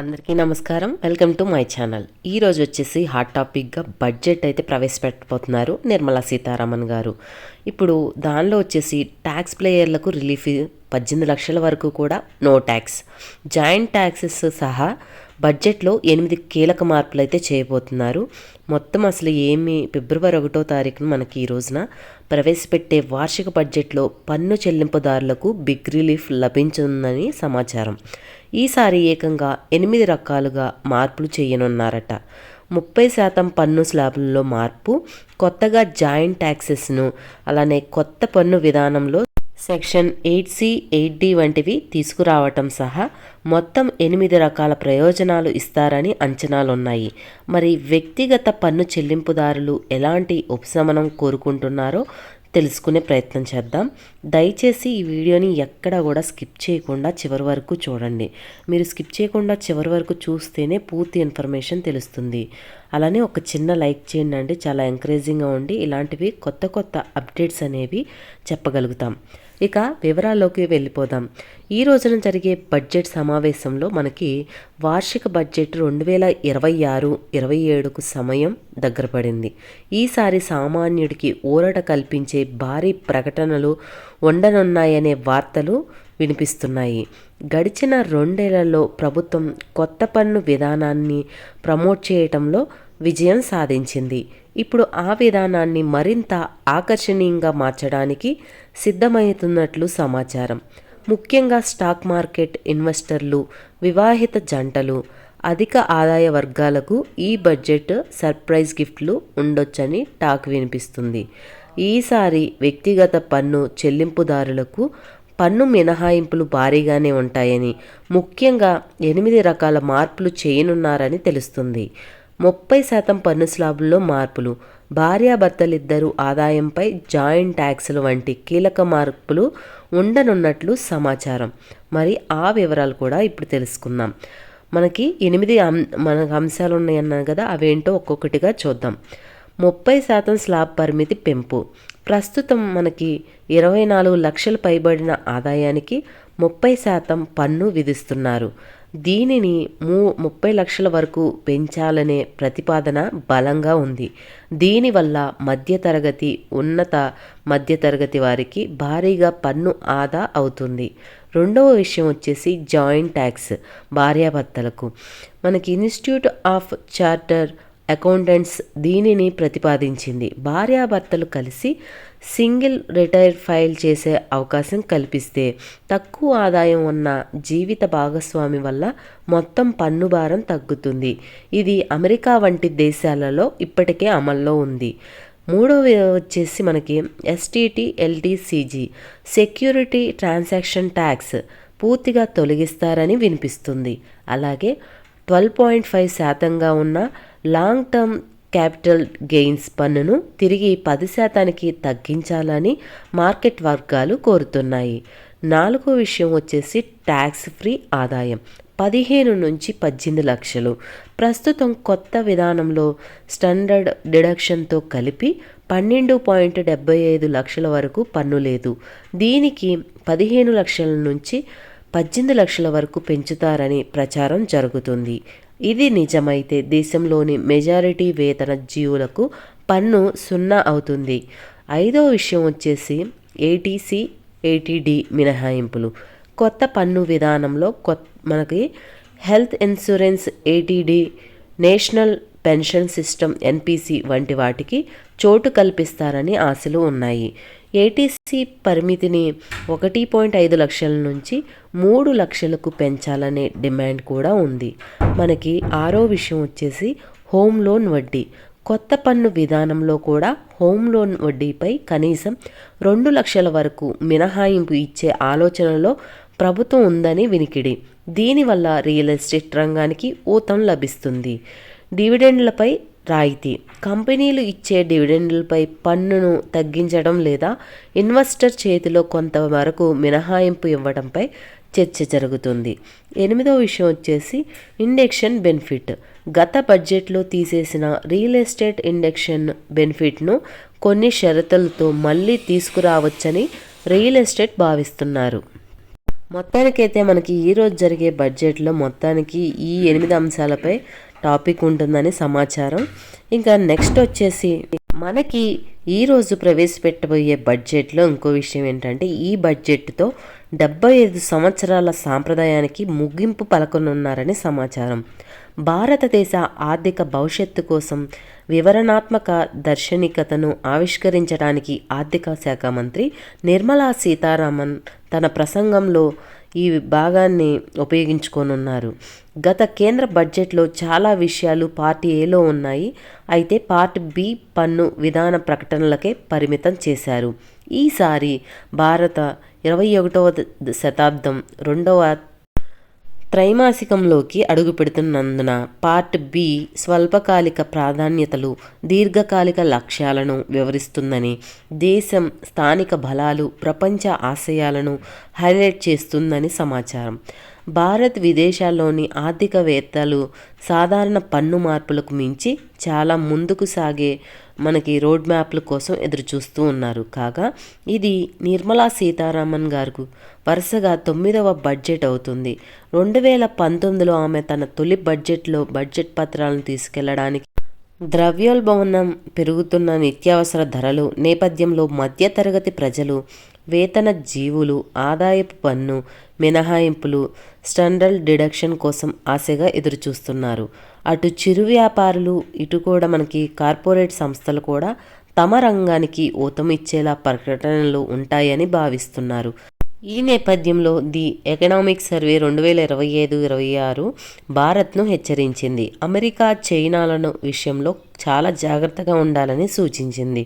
అందరికీ నమస్కారం. Welcome to my channel. ఈ రోజు వచ్చేసి హాట్ టాపిక్గా బడ్జెట్ అయితే ప్రవేశపెట్టబోతున్నారు నిర్మలా సీతారామన్ గారు. ఇప్పుడు దానిలో వచ్చేసి ట్యాక్స్ ప్లేయర్లకు రిలీఫ్ పద్దెనిమిది లక్షల వరకు కూడా నో ట్యాక్స్. జాయింట్ ట్యాక్సెస్ సహా బడ్జెట్లో ఎనిమిది కీలక మార్పులు అయితే చేయబోతున్నారు. మొత్తం అసలు ఏమి ఫిబ్రవరి ఒకటో తారీఖున మనకి ఈ రోజున ప్రవేశపెట్టే వార్షిక బడ్జెట్లో పన్ను చెల్లింపుదారులకు బిగ్ రిలీఫ్ లభించిందని సమాచారం. ఈసారి ఏకంగా ఎనిమిది రకాలుగా మార్పులు చేయనున్నారట. ముప్పై శాతం పన్ను స్లాబుల్లో మార్పు కొత్తగా జాయింట్ ట్యాక్సెస్ను అలానే కొత్త పన్ను విధానంలో section eight C eight D వంటివి తీసుకురావటం సహా మొత్తం ఎనిమిది రకాల ప్రయోజనాలు ఇస్తారని అంచనాలున్నాయి. మరి వ్యక్తిగత పన్ను చెల్లింపుదారులు ఎలాంటి ఉపశమనం కోరుకుంటున్నారో తెలుసుకునే ప్రయత్నం చేద్దాం. దయచేసి ఈ వీడియోని ఎక్కడ కూడా స్కిప్ చేయకుండా చివరి వరకు చూడండి. మీరు స్కిప్ చేయకుండా చివరి వరకు చూస్తేనే పూర్తి ఇన్ఫర్మేషన్ తెలుస్తుంది. అలానే ఒక చిన్న లైక్ చేయండి అండి. చాలా ఎంకరేజింగ్గా ఉండి ఇలాంటివి కొత్త కొత్త అప్డేట్స్ అనేవి చెప్పగలుగుతాం. ఇక వివరాల్లోకి వెళ్ళిపోదాం. ఈ రోజున జరిగే బడ్జెట్ సమావేశంలో మనకి వార్షిక బడ్జెట్ రెండు వేల ఇరవై ఆరు ఇరవై ఏడుకు సమయం దగ్గర పడింది. ఈసారి సామాన్యుడికి ఊరట కల్పించే భారీ ప్రకటనలు ఉండనున్నాయనే వార్తలు వినిపిస్తున్నాయి. గడిచిన రెండేళ్ళలో ప్రభుత్వం కొత్త పన్ను విధానాన్ని ప్రమోట్ చేయటంలో విజయం సాధించింది. ఇప్పుడు ఆ విధానాన్ని మరింత ఆకర్షణీయంగా మార్చడానికి సిద్ధమవుతున్నట్లు సమాచారం. ముఖ్యంగా స్టాక్ మార్కెట్ ఇన్వెస్టర్లు వివాహిత జంటలు అధిక ఆదాయ వర్గాలకు ఈ బడ్జెట్ సర్ప్రైజ్ గిఫ్ట్లు ఉండొచ్చని టాక్ వినిపిస్తుంది. ఈసారి వ్యక్తిగత పన్ను చెల్లింపుదారులకు పన్ను మినహాయింపులు భారీగానే ఉంటాయని ముఖ్యంగా ఎనిమిది రకాల మార్పులు చేయనున్నారని తెలుస్తుంది. ముప్పై శాతం పన్ను స్లాబుల్లో మార్పులు. భార్యాభర్తలిద్దరూ ఆదాయంపై జాయింట్ ట్యాక్సులు వంటి కీలక మార్పులు ఉండనున్నట్లు సమాచారం. మరి ఆ వివరాలు కూడా ఇప్పుడు తెలుసుకుందాం. మనకి ఎనిమిది అం మనకు అంశాలు ఉన్నాయన్నాను కదా అవేంటో ఒక్కొక్కటిగా చూద్దాం. ముప్పై శాతం స్లాబ్ పరిమితి పెంపు. ప్రస్తుతం మనకి ఇరవై నాలుగు లక్షలు పైబడిన ఆదాయానికి ముప్పై శాతం పన్ను విధిస్తున్నారు. దీనిని మూ ముప్పై లక్షల వరకు పెంచాలనే ప్రతిపాదన బలంగా ఉంది. దీనివల్ల మధ్యతరగతి ఉన్నత మధ్యతరగతి వారికి భారీగా పన్ను ఆదా అవుతుంది. రెండవ విషయం వచ్చేసి జాయింట్ ట్యాక్స్ భార్యాభర్తలకు. మనకి ఇన్స్టిట్యూట్ ఆఫ్ చార్టర్ అకౌంటెంట్స్ దీనిని ప్రతిపాదించింది. భార్యాభర్తలు కలిసి సింగిల్ రిటైర్ ఫైల్ చేసే అవకాశం కల్పిస్తే తక్కువ ఆదాయం ఉన్న జీవిత భాగస్వామి వల్ల మొత్తం పన్ను భారం తగ్గుతుంది. ఇది అమెరికా వంటి దేశాలలో ఇప్పటికే అమల్లో ఉంది. మూడవ వచ్చేసి మనకి STT LTCG security transaction tax పూర్తిగా తొలగిస్తారని వినిపిస్తుంది. అలాగే ట్వెల్వ్ పాయింట్ ఫైవ్ శాతంగా ఉన్న లాంగ్ టర్మ్ క్యాపిటల్ గెయిన్స్ పన్నును తిరిగి పది శాతానికి తగ్గించాలని మార్కెట్ వర్గాలు కోరుతున్నాయి. నాలుగో విషయం వచ్చేసి ట్యాక్స్ ఫ్రీ ఆదాయం. పదిహేను నుంచి పద్దెనిమిది లక్షలు. ప్రస్తుతం కొత్త విధానంలో స్టాండర్డ్ డిడక్షన్తో కలిపి పన్నెండు పాయింట్ డెబ్బై ఐదు లక్షల వరకు పన్ను లేదు. దీనికి పదిహేను లక్షల నుంచి పద్దెనిమిది లక్షల వరకు పెంచుతారని ప్రచారం జరుగుతుంది. ఇది నిజమైతే దేశంలోని మెజారిటీ వేతన జీవులకు పన్ను సున్నా అవుతుంది. ఐదో విషయం వచ్చేసి ఏటీసీ ఏటీడీ మినహాయింపులు. కొత్త పన్ను విధానంలో కొత్త మనకి health insurance eighty D national pension system NPC వంటి వాటికి చోటు కల్పిస్తారని ఆశలు ఉన్నాయి. ఏటీసీ పరిమితిని ఒకటి పాయింట్ ఐదు లక్షల నుంచి మూడు లక్షలకు పెంచాలనే డిమాండ్ కూడా ఉంది. మనకి ఆరో విషయం వచ్చేసి హోమ్ లోన్ వడ్డీ. కొత్త పన్ను విధానంలో కూడా హోమ్ లోన్ వడ్డీపై కనీసం రెండు లక్షల వరకు మినహాయింపు ఇచ్చే ఆలోచనలో ప్రభుత్వం ఉందని వినికిడి. దీనివల్ల రియల్ ఎస్టేట్ రంగానికి ఊతం లభిస్తుంది. డివిడెండ్లపై రాయితీ. కంపెనీలు ఇచ్చే డివిడెండ్లపై పన్నును తగ్గించడం లేదా ఇన్వెస్టర్ చేతిలో కొంతవరకు మినహాయింపు ఇవ్వడంపై చర్చ జరుగుతుంది. ఎనిమిదో విషయం వచ్చేసి ఇండెక్షన్ బెనిఫిట్. గత బడ్జెట్లో తీసేసిన రియల్ ఎస్టేట్ ఇండెక్షన్ బెనిఫిట్ను కొన్ని షరతులతో మళ్ళీ తీసుకురావచ్చని రియల్ ఎస్టేట్ భావిస్తున్నారు. మొత్తానికైతే మనకి ఈరోజు జరిగే బడ్జెట్లో మొత్తానికి ఈ ఎనిమిది అంశాలపై టాపిక్ ఉంటుందని సమాచారం. ఇంకా నెక్స్ట్ వచ్చేసి మనకి ఈరోజు ప్రవేశపెట్టబోయే బడ్జెట్లో ఇంకో విషయం ఏంటంటే ఈ బడ్జెట్తో డెబ్బై ఐదు సంవత్సరాల సాంప్రదాయానికి ముగింపు పలకనున్నారని సమాచారం. భారతదేశ ఆర్థిక భవిష్యత్తు కోసం వివరణాత్మక దర్శనికతను ఆవిష్కరించడానికి ఆర్థిక శాఖ మంత్రి నిర్మలా సీతారామన్ తన ప్రసంగంలో ఈ భాగాన్ని ఉపయోగించుకోనున్నారు గత కేంద్ర బడ్జెట్లో చాలా విషయాలు పార్ట్ ఏలో ఉన్నాయి. అయితే పార్ట్ బి పన్ను విధాన ప్రకటనలకే పరిమితం చేశారు. ఈసారి భారత ఇరవై ఒకటవ శతాబ్దం రెండవ త్రైమాసికంలోకి అడుగుపెడుతున్నందున పార్ట్ బి స్వల్పకాలిక ప్రాధాన్యతలు దీర్ఘకాలిక లక్ష్యాలను వివరిస్తుందని దేశం స్థానిక బలాలు ప్రపంచ ఆశయాలను హైలైట్ చేస్తుందని సమాచారం. భారత్ విదేశాల్లోని ఆర్థికవేత్తలు సాధారణ పన్ను మార్పులకు మించి చాలా ముందుకు సాగే మనకి రోడ్ మ్యాప్ల కోసం ఎదురు చూస్తూ ఉన్నారు. కాగా ఇది నిర్మలా సీతారామన్ గారు వరుసగా తొమ్మిదవ బడ్జెట్ అవుతుంది. రెండు వేల పంతొమ్మిదిలో ఆమె తన తొలి బడ్జెట్లో బడ్జెట్ పత్రాలను తీసుకెళ్ళడానికి ద్రవ్యోల్బణం పెరుగుతున్న నిత్యావసర ధరలు నేపథ్యంలో మధ్యతరగతి ప్రజలు వేతన జీవులు ఆదాయపు పన్ను మినహాయింపులు స్టాండర్డ్ డిడక్షన్ కోసం ఆశగా ఎదురుచూస్తున్నారు. అటు చిరు వ్యాపారులు ఇటు కూడా మనకి కార్పొరేట్ సంస్థలు కూడా తమ రంగానికి ఊతమిచ్చేలా ప్రకటనలు ఉంటాయని భావిస్తున్నారు. ఈ నేపథ్యంలో ది ఎకనామిక్ సర్వే రెండు వేల ఇరవై ఐదు ఇరవై ఆరు భారత్ను హెచ్చరించింది. అమెరికా చైనాలను విషయంలో చాలా జాగ్రత్తగా ఉండాలని సూచించింది.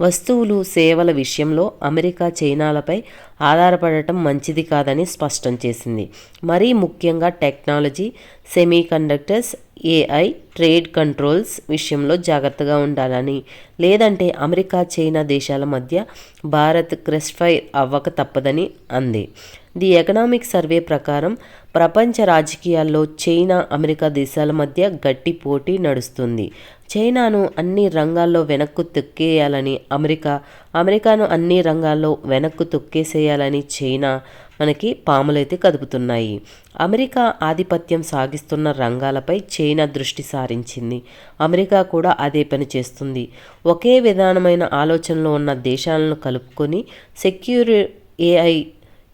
వస్తువులు సేవల విషయంలో అమెరికా చైనాలపై ఆధారపడటం మంచిది కాదని స్పష్టం చేసింది. మరీ ముఖ్యంగా technology semiconductors AI trade controls విషయంలో జాగ్రత్తగా ఉండాలని. లేదంటే అమెరికా చైనా దేశాల మధ్య భారత్ క్రెస్ఫైర్ అవ్వక తప్పదని అంది. ది ఎకనామిక్ సర్వే ప్రకారం ప్రపంచ రాజకీయాల్లో చైనా అమెరికా దేశాల మధ్య గట్టి పోటీ నడుస్తుంది. చైనాను అన్ని రంగాల్లో వెనక్కు తొక్కేయాలని అమెరికా అమెరికాను అన్ని రంగాల్లో వెనక్కు తొక్కేసేయాలని చైనా మనకి పాములైతే కదుపుతున్నాయి. అమెరికా ఆధిపత్యం సాగిస్తున్న రంగాలపై చైనా దృష్టి సారించింది. అమెరికా కూడా అదే పని చేస్తుంది. ఒకే విధానమైన ఆలోచనలో ఉన్న దేశాలను కలుపుకొని సెక్యూర్ ఏఐ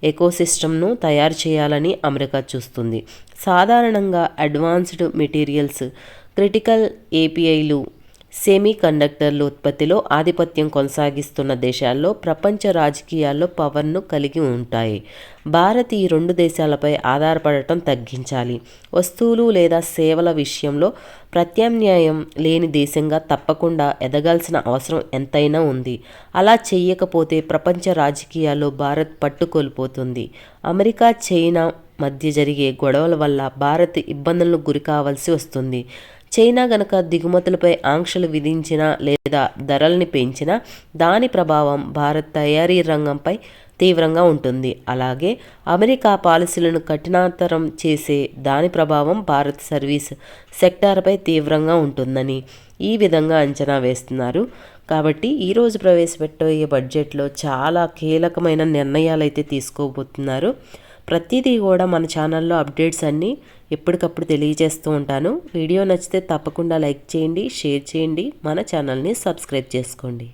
ఎకోసిస్టమ్ను తయారు చేయాలని అమెరికా చూస్తుంది. సాధారణంగా అడ్వాన్స్డ్ మెటీరియల్స్ క్రిటికల్ ఏపీఐలు సెమీ కండక్టర్ల ఉత్పత్తిలో ఆధిపత్యం కొనసాగిస్తున్న దేశాల్లో ప్రపంచ రాజకీయాల్లో పవర్ను కలిగి ఉంటాయి. భారత్ ఈ రెండు దేశాలపై ఆధారపడటం తగ్గించాలి. వస్తువులు లేదా సేవల విషయంలో ప్రత్యామ్నాయం లేని దేశంగా తప్పకుండా ఎదగాల్సిన అవసరం ఎంతైనా ఉంది. అలా చేయకపోతే ప్రపంచ రాజకీయాల్లో భారత్ పట్టుకోల్పోతుంది అమెరికా చైనా మధ్య జరిగే గొడవల వల్ల భారత్ ఇబ్బందులకు గురి కావాల్సి వస్తుంది. చైనా గనక దిగుమతులపై ఆంక్షలు విధించినా లేదా ధరల్ని పెంచినా దాని ప్రభావం భారత్ తయారీ రంగంపై తీవ్రంగా ఉంటుంది. అలాగే అమెరికా పాలసీలను కఠినతరం చేసే దాని ప్రభావం భారత్ సర్వీస్ సెక్టార్పై తీవ్రంగా ఉంటుందని ఈ విధంగా అంచనా వేస్తున్నారు. కాబట్టి ఈరోజు ప్రవేశపెట్టబోయే బడ్జెట్లో చాలా కీలకమైన నిర్ణయాలు అయితే తీసుకోబోతున్నారు. ప్రతిదీ కూడా మన ఛానల్లో అప్డేట్స్ అన్నీ ఎప్పటికప్పుడు తెలియజేస్తూ ఉంటాను. వీడియో నచ్చితే తప్పకుండా లైక్ చేయండి షేర్ చేయండి. మన ఛానల్ని సబ్స్క్రైబ్ చేసుకోండి.